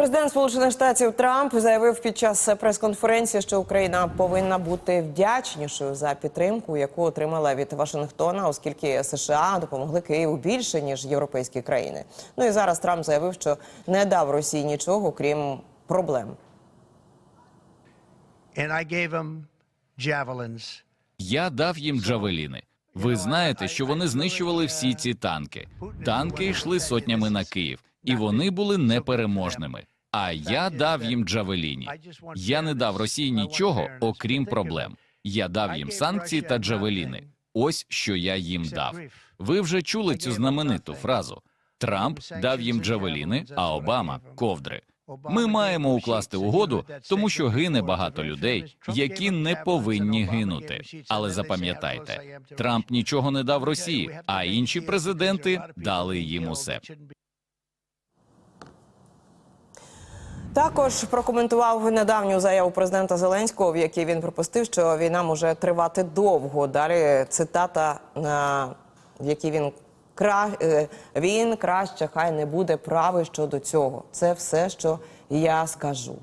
Президент Сполучених Штатів Трамп заявив під час прес-конференції, що Україна повинна бути вдячнішою за підтримку, яку отримала від Вашингтона, оскільки США допомогли Києву більше ніж європейські країни. Ну і зараз Трамп заявив, що не дав Росії нічого, крім проблем. and I gave them javelins. Я дав їм джавеліни. Ви знаєте, що вони знищували всі ці танки. Танки йшли сотнями на Київ, і вони були непереможними. А я дав їм джавеліні. Я не дав Росії нічого, окрім проблем. Я дав їм санкції та джавеліни. Ось що я їм дав. Ви вже чули цю знамениту фразу. Трамп дав їм джавеліни, а Обама ковдри. Ми маємо укласти угоду, тому що гине багато людей, які не повинні гинути. Але запам'ятайте, Трамп нічого не дав Росії, а інші президенти дали їм усе. Також прокоментував недавню заяву президента Зеленського, в якій він припустив, що війна може тривати довго. Далі цитата, на в якій він кра... е, він краще хай не буде правий щодо цього. Це все, що я скажу.